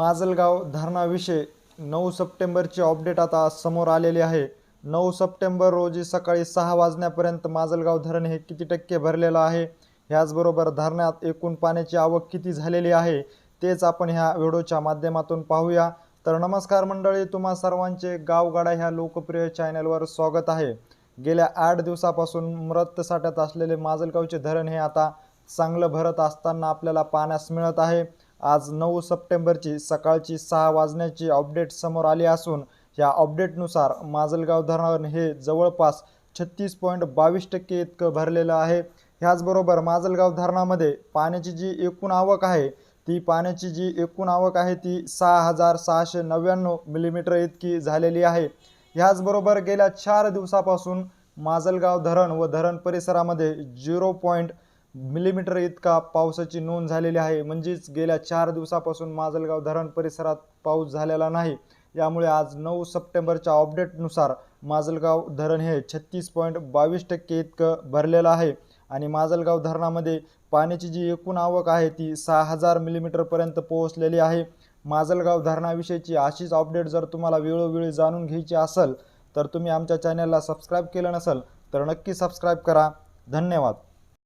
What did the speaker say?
माजलगाव धरणाविषयी नऊ सप्टेंबरची अपडेट आता समोर आलेली आहे. नऊ सप्टेंबर रोजी सकाळी सहा वाजण्यापर्यंत माजलगाव धरण हे किती टक्के भरलेलं आहे? ह्याचबरोबर धरणात एकूण पाण्याची आवक किती झालेली आहे? तेच आपण ह्या व्हिडिओच्या माध्यमातून पाहूया. तर नमस्कार मंडळी तुम्हा सर्वांचे गावगाडा ह्या लोकप्रिय चॅनलवर स्वागत आहे. गेल्या आठ दिवसापासून मृत साठ्यात असलेले माजलगावचे धरण हे आता चांगलं भरत असताना आपल्याला पाण्यास मिळत आहे. आज नऊ सप्टेंबरची सकाळची सहा वाजण्याची अपडेट समोर आली असून या अपडेटनुसार माजलगाव धरण हे जवळपास छत्तीस पॉईंट बावीस टक्के इतकं भरलेलं आहे. ह्याचबरोबर माजलगाव धरणामध्ये पाण्याची जी एकूण आवक आहे ती पाण्याची जी एकूण आवक आहे ती सहा हजार सहाशे नव्याण्णव मिलीमीटर इतकी झालेली आहे. ह्याचबरोबर गेल्या चार दिवसापासून माजलगाव धरण व धरण परिसरामध्ये झिरो पॉईंट मिलीमीटर इतका पावसाची नोंद झालेली आहे. म्हणजेच गेल्या चार दिवसापासून माजलगाव धरण परिसरात पाऊस झालेला नाही. यामुळे आज नऊ सप्टेंबरच्या अपडेटनुसार माजलगाव धरण हे छत्तीस पॉईंट बावीस टक्के इतकं भरलेलं आहे. आणि माजलगाव धरणामध्ये पाण्याची जी एकूण आवक आहे ती सहा हजार मिलीमीटरपर्यंत पोहोचलेली आहे. माजलगाव धरणाविषयीची अशीच अपडेट जर तुम्हाला वेळोवेळी जाणून घ्यायची असेल तर तुम्ही आमच्या चॅनलला सबस्क्राईब केलं नसेल तर नक्की सबस्क्राईब करा. धन्यवाद.